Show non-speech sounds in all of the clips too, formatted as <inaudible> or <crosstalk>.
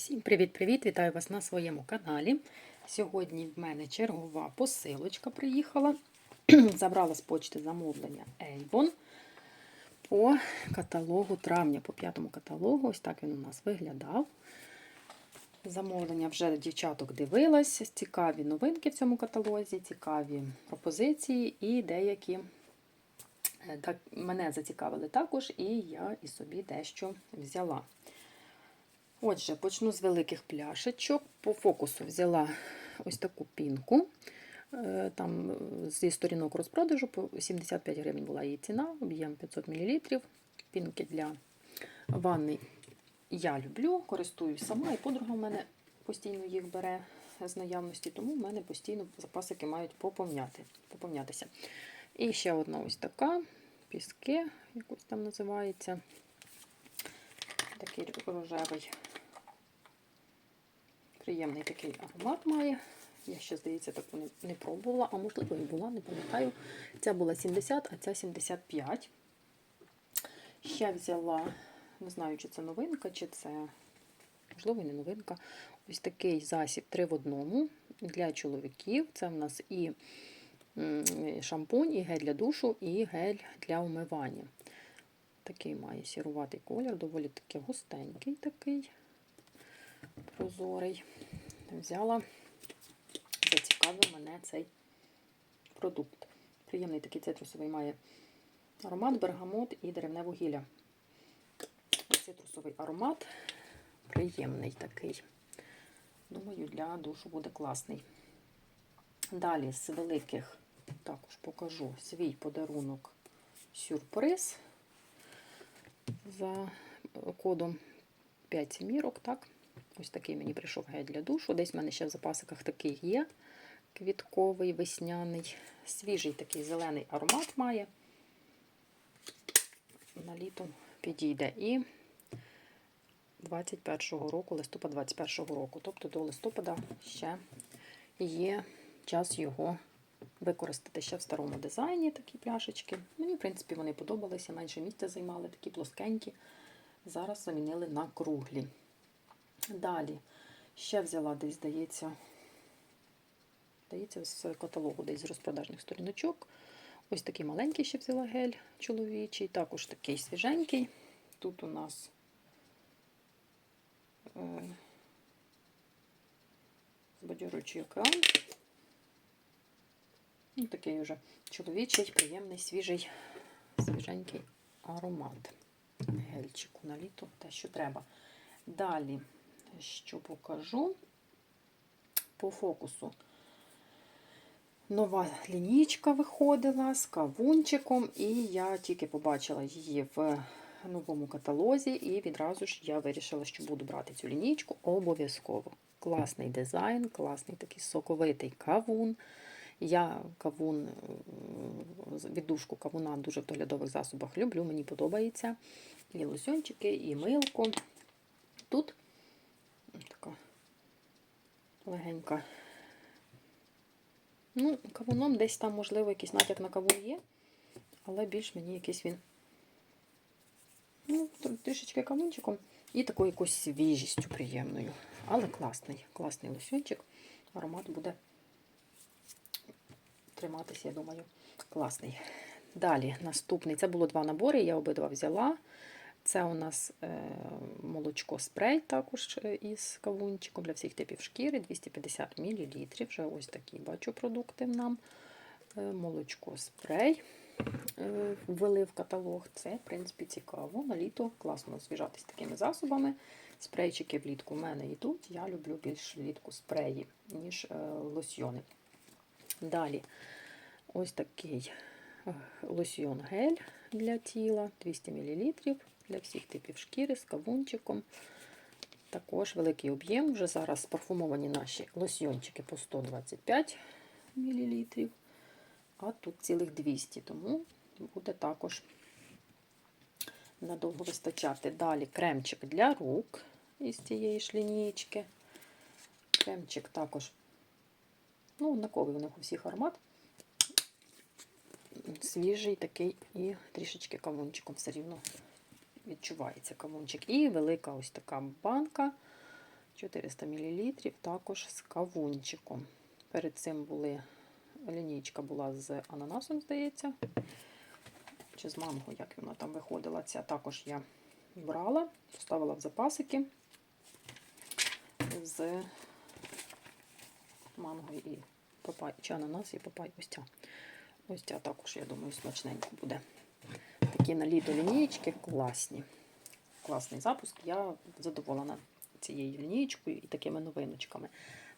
Всім привіт-привіт! Вітаю вас на своєму каналі. Сьогодні в мене чергова посилочка приїхала. <clears throat> Забрала з почти замовлення Avon по каталогу травня, по п'ятому каталогу. Ось так він у нас виглядав. Замовлення вже дівчаток дивилась. Цікаві новинки в цьому каталозі, цікаві пропозиції і деякі е, так, мене зацікавили також, і я і собі дещо взяла. Отже, почну з великих пляшечок. По фокусу взяла ось таку пінку. Е, Там е, зі сторінок розпродажу по 75 гривень була її ціна, об'єм 500 мл. Пінки для ванни я люблю, користуюсь сама, і подруга в мене постійно їх бере з наявності, тому в мене постійно запасики мають поповняти, поповнятися. І ще одна ось така піски, якось там називається. Такий рожевий, приємний такий аромат має. Я ще, здається, таку не, не пробувала, а можливо і була, не пам'ятаю. Ця була 70, а ця 75. Ще взяла, не знаю, чи це новинка, чи це, можливо, і не новинка. Ось такий засіб 3 в одному для чоловіків. Це в нас і шампунь, і гель для душу, і гель для умивання. Такий має сіруватий колір, доволі таки густенький такий, прозорий. Взяла, зацікавив мене цей продукт. Приємний такий цитрусовий має аромат, бергамот і деревне вугілля. Цитрусовий аромат, приємний такий. Думаю, для душу буде класний. Далі з великих також покажу свій подарунок сюрприз за кодом 5 сімірок, так? Ось такий мені прийшов гель для душу. Десь в мене ще в запасиках такий є. Квітковий, весняний, свіжий такий зелений аромат має. На літо підійде. І 21-го року, листопад 21-го року. Тобто до листопада ще є час його використати ще в старому дизайні такі пляшечки. Мені, в принципі, вони подобалися, менше місця займали, такі плоскенькі. Зараз замінили на круглі. Далі ще взяла десь, здається, здається, з каталогу десь з розпродажних сторіночок. Ось такий маленький ще взяла гель чоловічий, також такий свіженький. Тут у нас е, збадьорючий океан. Ну, такий вже чоловічий, приємний, свіжий, свіженький аромат. Гельчику на літо, те, що треба. Далі, що покажу по фокусу. Нова лінійка виходила з кавунчиком, і я тільки побачила її в новому каталозі, і відразу ж я вирішила, що буду брати цю лінійку обов'язково. Класний дизайн, класний такий соковитий кавун. Я кавун, віддушку кавуна дуже в доглядових засобах люблю, мені подобається. І лосьончики, і милку. Тут легенька. Ну, кавуном десь там, можливо, якийсь натяк на кавун є, але більш мені якийсь він ну, трішечки кавунчиком і такою якоюсь свіжістю приємною. Але класний, класний лосьончик. Аромат буде триматися, я думаю, класний. Далі, наступний. Це було два набори, я обидва взяла. Це у нас е, молочко спрей, також е, із кавунчиком для всіх типів шкіри, 250 мл. Вже ось такі бачу продукти нам. Е, молочко спрей ввели в каталог. Це, в принципі, цікаво. На літо класно освіжатись такими засобами. Спрейчики влітку в мене йдуть. Я люблю більш влітку спреї, ніж лосьйони. Далі ось такий лосьйон гель для тіла 200 мл для всіх типів шкіри з кавунчиком. Також великий об'єм. Вже зараз парфумовані наші лосьйончики по 125 мл, а тут цілих 200, тому буде також надовго вистачати. Далі кремчик для рук із цієї ж лінійки. Кремчик також, ну, однаковий у них у всіх аромат. Свіжий такий і трішечки кавунчиком все рівно відчувається кавунчик. І велика ось така банка 400 мл, також з кавунчиком. Перед цим були лінійка була з ананасом, здається. Чи з манго, як вона там виходила. Ця також я брала, поставила в запасики з манго і папай, чи ананас і папай. Ось ця. Ось ця також, я думаю, смачненько буде. Такі на літо лінієчки класні. Класний запуск. Я задоволена цією лінієчкою і такими новиночками.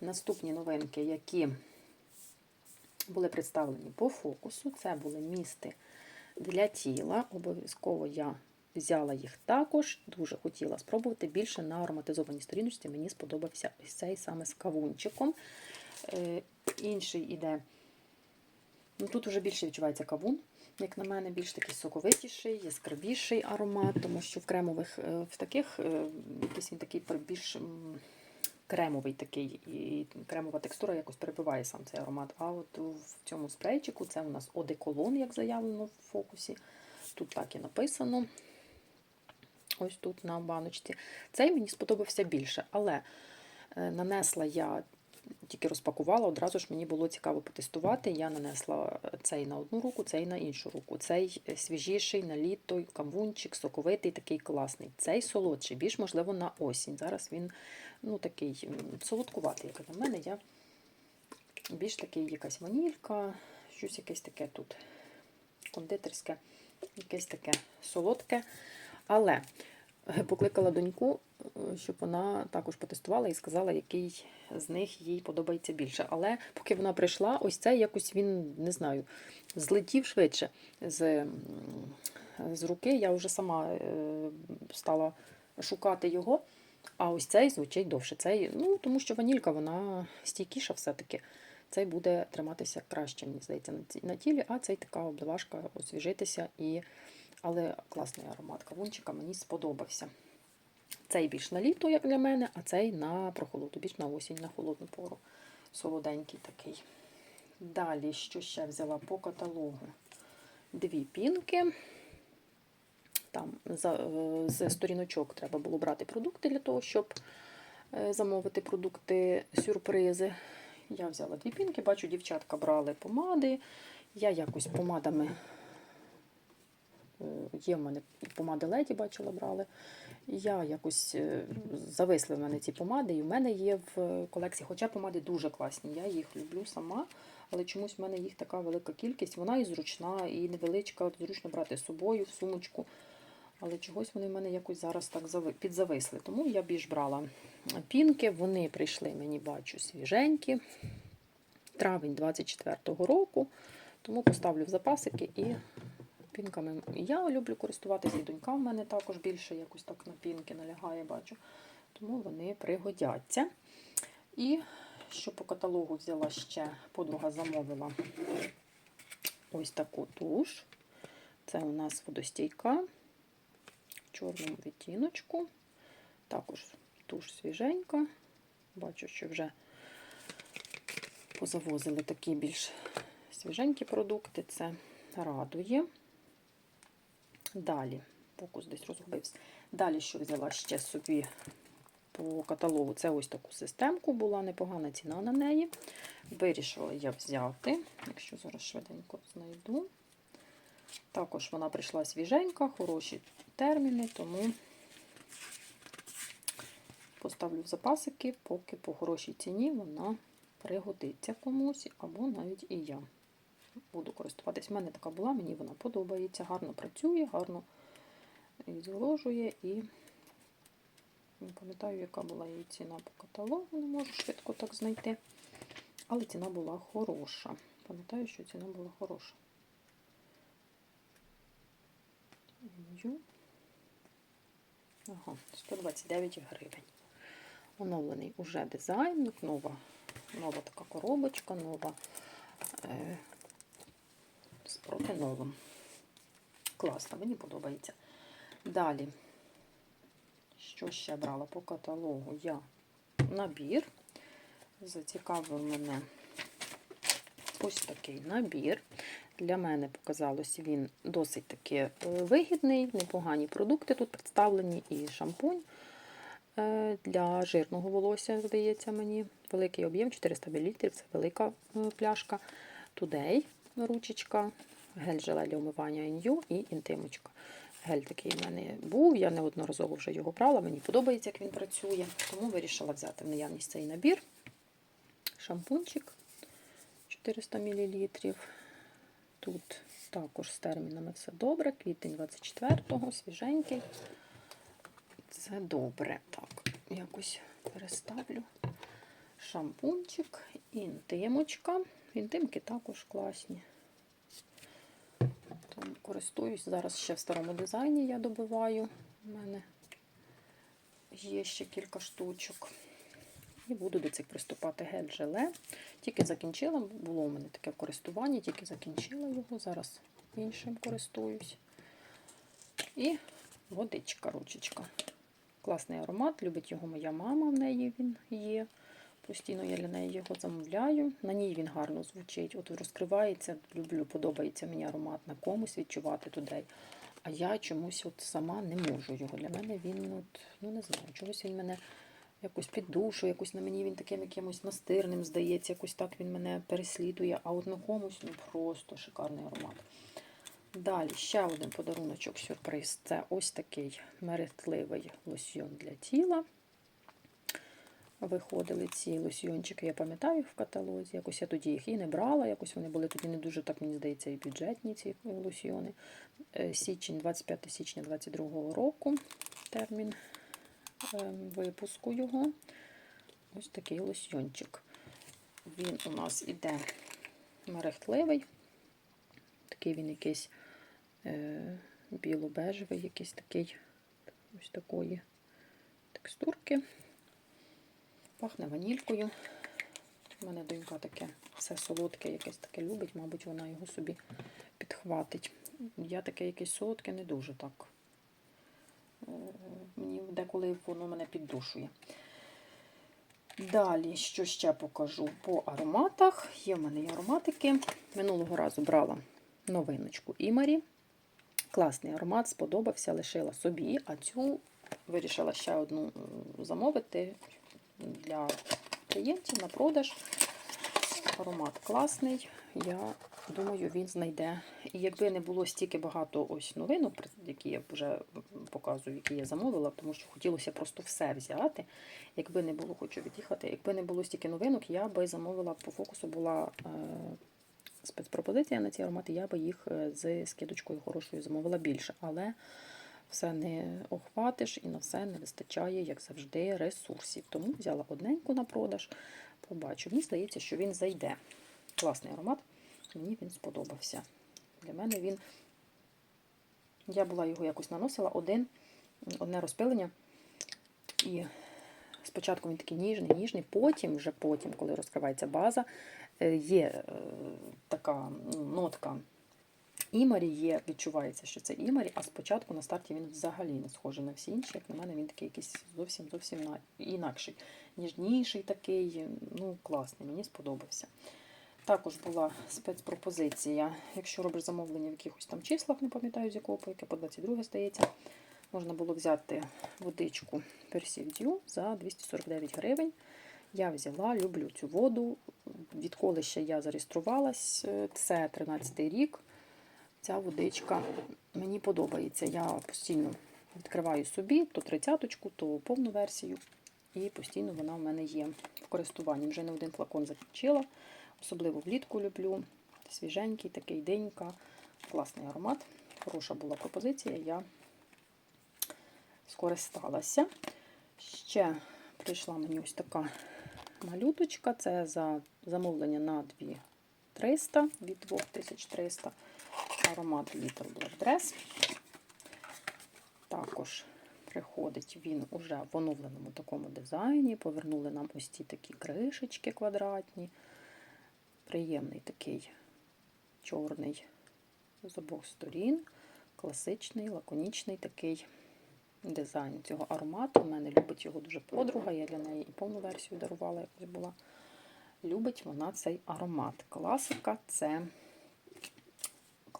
Наступні новинки, які були представлені по фокусу, це були місти для тіла. Обов'язково я взяла їх також. Дуже хотіла спробувати. Більше на ароматизованій сторіночці мені сподобався ось цей саме з кавунчиком. Е, інший іде. Ну, Тут вже більше відчувається кавун, як на мене, більш такий соковитіший, яскравіший аромат, тому що в кремових, е, в таких е, якийсь він такий більш кремовий такий, і кремова текстура якось перебиває сам цей аромат. А от в цьому спрейчику це у нас одеколон, як заявлено в фокусі. Тут так і написано. Ось тут на баночці. Цей мені сподобався більше, але е, нанесла я тільки розпакувала, одразу ж мені було цікаво потестувати. Я нанесла цей на одну руку, цей на іншу руку. Цей свіжіший на літо, кавунчик, соковитий, такий класний. Цей солодший, більш можливо, на осінь. Зараз він ну, такий солодкуватий, як на мене. Я більш такий якась ванілька, щось якесь таке тут кондитерське, якесь таке солодке. Але е, покликала доньку, е, щоб вона також потестувала і сказала, який з них їй подобається більше. Але поки вона прийшла, ось цей якось він, не знаю, злетів швидше з, з руки. Я вже сама е, стала шукати його. А ось цей звучить довше. Цей, ну, тому що ванілька, вона стійкіша все-таки. Цей буде триматися краще, мені здається, на тілі, а цей така обливашка освіжитися. І... Але класний аромат кавунчика мені сподобався. Цей більш на літо, як для мене, а цей на прохолоду, більш на осінь, на холодну пору. Солоденький такий. Далі, що ще взяла по каталогу? Дві пінки. Там е, з сторіночок треба було брати продукти для того, щоб е, замовити продукти сюрпризи. Я взяла дві пінки, бачу, дівчатка брали помади. Я якось помадами. Е, Є в мене помади леді, бачила, брали. Я якось е, зависли в мене ці помади, і в мене є в колекції. Хоча помади дуже класні, я їх люблю сама, але чомусь в мене їх така велика кількість. Вона і зручна, і невеличка, зручно брати з собою в сумочку. Але чогось вони в мене якось зараз так підзависли. Тому я більш брала пінки. Вони прийшли, мені бачу, свіженькі. Травень 24-го року. Тому поставлю в запасики і пінками. Я люблю користуватися, і донька в мене також більше якось так на пінки налягає, бачу. Тому вони пригодяться. І що по каталогу взяла ще, подруга замовила ось таку туш. Це у нас водостійка в чорному відтіночку. Також туш свіженька. Бачу, що вже позавозили такі більш свіженькі продукти. Це радує. Далі, фокус десь розгубився. Далі, що взяла ще собі по каталогу, це ось таку системку, була непогана ціна на неї. Вирішила я взяти, якщо зараз швиденько знайду. Також вона прийшла свіженька, хороші терміни, тому поставлю в запасики, поки по хорошій ціні вона пригодиться комусь, або навіть і я буду користуватись. У мене така була, мені вона подобається, гарно працює, гарно і зволожує і не пам'ятаю, яка була її ціна по каталогу, не можу швидко так знайти. Але ціна була хороша. Пам'ятаю, що ціна була хороша. Ага, 129 гривень. Оновлений уже дизайн, нова, нова така коробочка, нова е, з. Класно, мені подобається. Далі, що ще брала по каталогу? Я набір. Зацікавив мене ось такий набір. Для мене показалось він досить таки е, вигідний, непогані продукти тут представлені, і шампунь е, для жирного волосся, здається мені. Великий об'єм 400 мл, це велика е, пляшка. Today ручечка, гель желе для умивання ін'ю і інтимочка. Гель такий в мене був, я неодноразово вже його брала, мені подобається, як він працює, тому вирішила взяти в наявність цей набір. Шампунчик 400 мл. Тут також з термінами все добре. Квітень 24-го, свіженький. Це добре. Так, якось переставлю. Шампунчик, інтимочка. Інтимки також класні. Користуюсь. Зараз ще в старому дизайні я добиваю. У мене є ще кілька штучок. І буду до цих приступати гель-желе. Тільки закінчила, було у мене таке в користуванні, тільки закінчила його, зараз іншим користуюсь. І водичка, ручечка. Класний аромат, любить його моя мама, в неї він є. Постійно я для неї його замовляю. На ній він гарно звучить. От розкривається, люблю, подобається мені аромат на комусь відчувати туди. А я чомусь от сама не можу його. Для мене він, от, ну не знаю, чогось він мене якось під душу, якось на мені він таким якимось настирним здається, якось так він мене переслідує, а от на комусь ну просто шикарний аромат. Далі ще один подаруночок, сюрприз. Це ось такий мерехтливий лосьйон для тіла. Виходили ці лосьйончики, я пам'ятаю в каталозі. Якось я тоді їх і не брала, якось вони були тоді не дуже, так мені здається, і бюджетні ці лосьйони. Е, Січень, 25 січня 2022 року термін ем, випуску його. Ось такий лосьйончик. Він у нас іде мерехтливий. Такий він якийсь е, біло-бежевий, якийсь такий ось такої текстурки. Пахне ванількою. У мене донька таке все солодке, якесь таке любить, мабуть, вона його собі підхватить. Я таке якесь солодке не дуже так. Е, Мені деколи воно мене піддушує. Далі, що ще покажу по ароматах. Є в мене і ароматики. Минулого разу брала новиночку Імарі. Класний аромат, сподобався, лишила собі, а цю вирішила ще одну замовити для клієнтів на продаж. Аромат класний. Я думаю, він знайде. І якби не було стільки багато ось новинок, які я вже показую, які я замовила, тому що хотілося просто все взяти. Якби не було, хочу від'їхати, якби не було стільки новинок, я би замовила по фокусу була е, спецпропозиція на ці аромати, я би їх е, з скидочкою хорошою замовила більше. Але все не охватиш і на все не вистачає, як завжди, ресурсів. Тому взяла одненьку на продаж, побачу. Мені здається, що він зайде. Класний аромат, мені він сподобався. Для мене він. Я була його якось наносила один, одне розпилення. І спочатку він такий ніжний, ніжний, потім, вже потім, коли розкривається база, е, є е, така нотка імарі є, відчувається, що це імарі, а спочатку на старті він взагалі не схожий на всі інші. Як на мене, він такий якийсь зовсім зовсім на- інакший. Ніжніший такий, ну класний, мені сподобався. Також була спецпропозиція, якщо робиш замовлення в якихось там числах, не пам'ятаю з якого по по 22 здається, можна було взяти водичку Persil за 249 гривень. Я взяла, люблю цю воду. Відколи ще я зареєструвалась, е, це 13-й рік. Ця водичка мені подобається. Я постійно відкриваю собі то тридцяточку, то повну версію. І постійно вона в мене є в користуванні. Вже не один флакон закінчила. Особливо влітку люблю. Свіженький, такий денька. Класний аромат. Хороша була пропозиція. Я скористалася. Ще прийшла мені ось така малюточка. Це за замовлення на 2300 від 2300. Аромат Little Black Dress. Також приходить він уже в оновленому такому дизайні. Повернули нам ось ці такі кришечки квадратні. Приємний такий чорний з обох сторін. Класичний, лаконічний такий дизайн цього аромату. У мене любить його дуже подруга. Я для неї і повну версію дарувала, якось була. Любить вона цей аромат. Класика це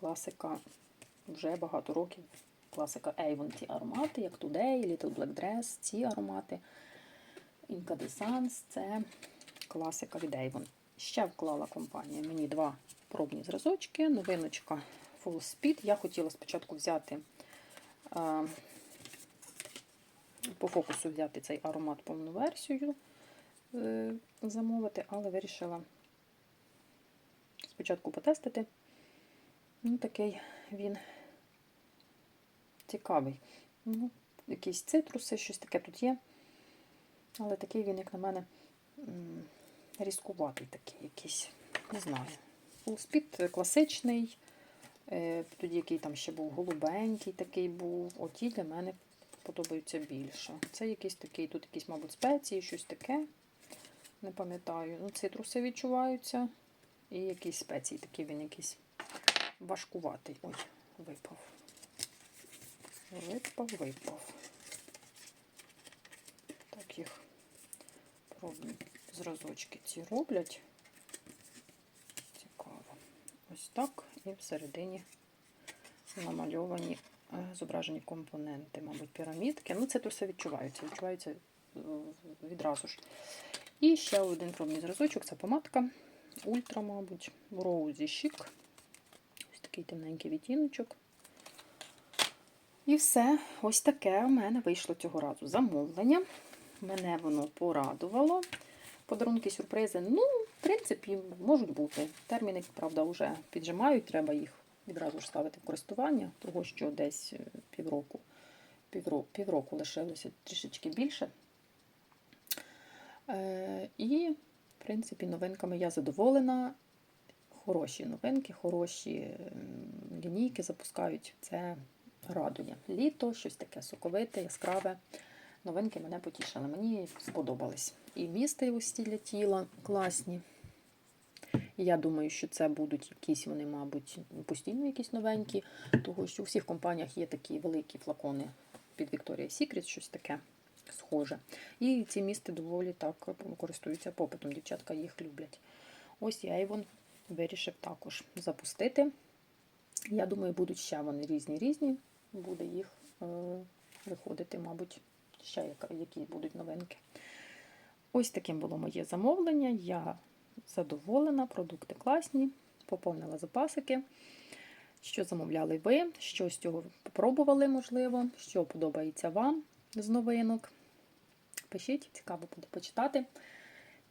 класика вже багато років класика Avon ті аромати, як Today, Little Black Dress, ці аромати. Incandescence – це класика від Avon. Ще вклала компанія мені два пробні зразочки, новиночка Full Speed. Я хотіла спочатку взяти а, по фокусу взяти цей аромат повну версію, е, замовити, але вирішила спочатку потестити. Ну, такий він цікавий. Ну, якісь цитруси, щось таке тут є. Але такий він, як на мене, різкуватий такий якийсь. Не знаю. Фулспід класичний. Е, Тоді який там ще був голубенький такий був. Оті для мене подобаються більше. Це якийсь такий, тут якісь, мабуть, спеції, щось таке. Не пам'ятаю. Ну, цитруси відчуваються. І якісь спеції, такий він якийсь важкуватий. Ой, випав. Випав, випав. Так їх пробні зразочки ці роблять. Цікаво. Ось так. І всередині намальовані, е, зображені компоненти, мабуть, пірамідки. Ну, це то все відчувається. Відчувається е, відразу ж. І ще один пробний зразочок це помадка. Ультра, мабуть, Роузі Chic. Такий темненький відтіночок. І все, ось таке у мене вийшло цього разу замовлення. Мене воно порадувало. Подарунки, сюрпризи, ну, в принципі, можуть бути. Терміни, правда, вже піджимають, треба їх відразу ж ставити в користування, того що десь е, півроку, півроку, півроку лишилося трішечки більше. Е, і, в принципі, новинками я задоволена. Хороші новинки, хороші лінійки запускають. Це радує. Літо, щось таке соковите, яскраве. Новинки мене потішили. Мені сподобались. І місти ось ті тіла класні. І я думаю, що це будуть якісь вони, мабуть, постійно якісь новенькі, тому що у всіх компаніях є такі великі флакони під Victoria's Secret, щось таке схоже. І ці місти доволі так користуються попитом. Дівчатка їх люблять. Ось я Avon вирішив також запустити. Я думаю, будуть ще вони різні різні. Буде їх е, виходити, мабуть, ще яка- які будуть новинки. Ось таким було моє замовлення. Я задоволена, продукти класні, поповнила запасики. Що замовляли ви, що з цього попробували, можливо, що подобається вам з новинок. Пишіть, цікаво буде почитати.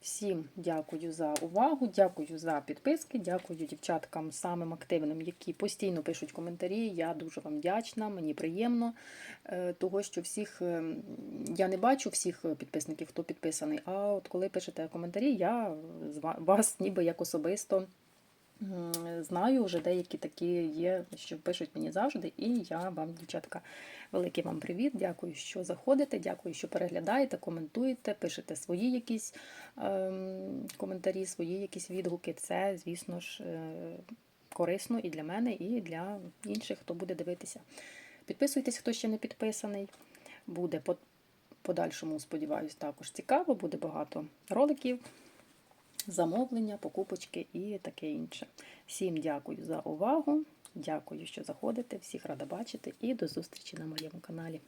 Всім дякую за увагу, дякую за підписки, дякую дівчаткам самим активним, які постійно пишуть коментарі. Я дуже вам вдячна, мені приємно. е, Того, що всіх е, я не бачу всіх підписників, хто підписаний. А от коли пишете коментарі, я вас ніби як особисто знаю. Вже деякі такі є, що пишуть мені завжди. І я вам, дівчатка, великий вам привіт. Дякую, що заходите, дякую, що переглядаєте, коментуєте, пишете свої якісь ем, коментарі, свої якісь відгуки. Це, звісно ж, е, корисно і для мене, і для інших, хто буде дивитися. Підписуйтесь, хто ще не підписаний. Буде по подальшому, сподіваюсь, також цікаво, буде багато роликів, замовлення, покупочки і таке інше. Всім дякую за увагу. Дякую, що заходите. Всіх рада бачити і до зустрічі на моєму каналі.